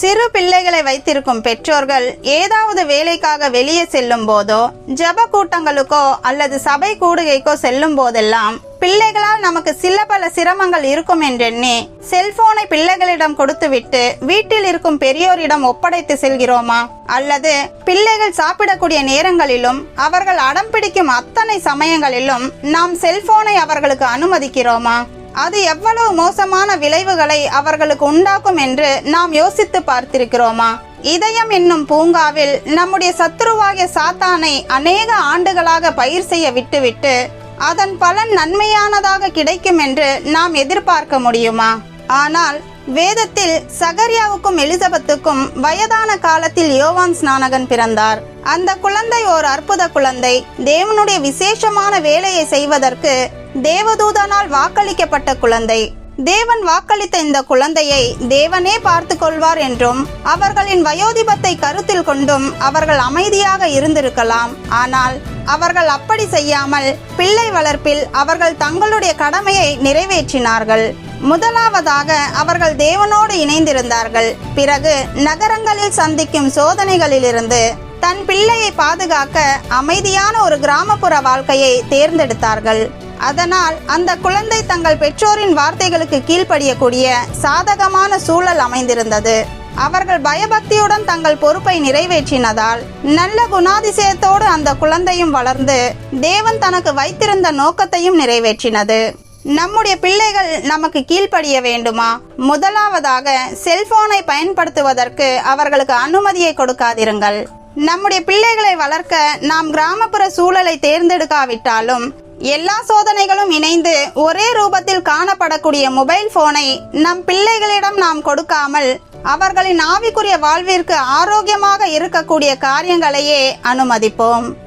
சிறு பிள்ளைகளை வைத்திருக்கும் பெற்றோர்கள் ஏதாவது வேலைக்காக வெளியே செல்லும் போதோ ஜப கூட்டங்களுக்கோ அல்லது சபை கூடுகைக்கோ செல்லும் போதெல்லாம் பிள்ளைகளால் நமக்கு சில பல சிரமங்கள் இருக்கும் என்றெண்ணி செல்போனை பிள்ளைகளிடம் கொடுத்துவிட்டு வீட்டில் இருக்கும் பெரியோரிடம் ஒப்படைத்து செல்கிறோமா? அல்லது பிள்ளைகள் சாப்பிடக்கூடிய நேரங்களிலும் அவர்கள் அடம் பிடிக்கும் அத்தனை சமயங்களிலும் நாம் செல்போனை அவர்களுக்கு அனுமதிக்கிறோமா? அது எவ்வளவு மோசமான விளைவுகளை அவர்களுக்கு உண்டாக்கும் என்று நாம் யோசித்து பார்த்திருக்கிறோமா? இதயம் என்னும் பூங்காவில் நம்முடைய சத்துருவாகிய சாத்தானை அநேக ஆண்டுகளாக பயிர் செய்ய விட்டுவிட்டு அதன் பலன் நன்மையானதாக கிடைக்கும் என்று நாம் எதிர்பார்க்க முடியுமா? ஆனால் வேதத்தில் சகரியாவுக்கும் எலிசபெத்துக்கும் வயதான காலத்தில் யோவான் ஸ்நானகன் பிறந்தார். அந்த குழந்தை ஓர் அற்புத குழந்தை. தேவனுடைய விசேஷமான வேலையை செய்வதற்கு தேவதூதனால் வாக்களிக்கப்பட்ட குழந்தை. தேவன் வாக்களித்த இந்த குழந்தையை தேவனே பார்த்து கொள்வார் என்றும் அவர்களின் வயோதிபத்தை கருத்தில் கொண்டும் அவர்கள் அமைதியாக இருந்திருக்கலாம். ஆனால் அவர்கள் அப்படி செய்யாமல் பிள்ளை வளர்ப்பில் அவர்கள் தங்களுடைய கடமையை நிறைவேற்றினார்கள். முதலாவதாக அவர்கள் தேவனோடு இணைந்திருந்தார்கள். பிறகு நகரங்களில் சந்திக்கும் சோதனைகளிலிருந்து தன் பிள்ளையை பாதுகாக்க அமைதியான ஒரு கிராமப்புற வாழ்க்கையை தேர்ந்தெடுத்தார்கள். அதனால் அந்த குழந்தை தங்கள் பெற்றோரின் வார்த்தைகளுக்கு கீழ்ப்படியக்கூடிய சாதகமான சூழல் அமைந்திருந்தது. அவர்கள் பயபக்தியுடன் தங்கள் பொறுப்பை நிறைவேற்றினதால் நல்ல குணாதிசயத்தோடு அந்த குழந்தையும் வளர்ந்து தேவன் தனக்கு வைத்திருந்த நோக்கத்தையும் நிறைவேற்றினது. நம்முடைய பிள்ளைகள் நமக்கு கீழ்ப்படிய வேண்டுமா? முதலாவதாக செல்போனை பயன்படுத்துவதற்கு அவர்களுக்கு அனுமதியை கொடுக்காதிருங்கள். நம்முடைய பிள்ளைகளை வளர்க்க நாம் கிராமப்புற சூழலை தேர்ந்தெடுக்காவிட்டாலும் எல்லா சோதனைகளும் இணைந்து ஒரே ரூபத்தில் காணப்படக்கூடிய மொபைல் போனை நம் பிள்ளைகளிடம் நாம் கொடுக்காமல் அவர்களின் ஆவிக்குரிய வாழ்விற்கு ஆரோக்கியமாக இருக்கக்கூடிய காரியங்களையே அனுமதிப்போம்.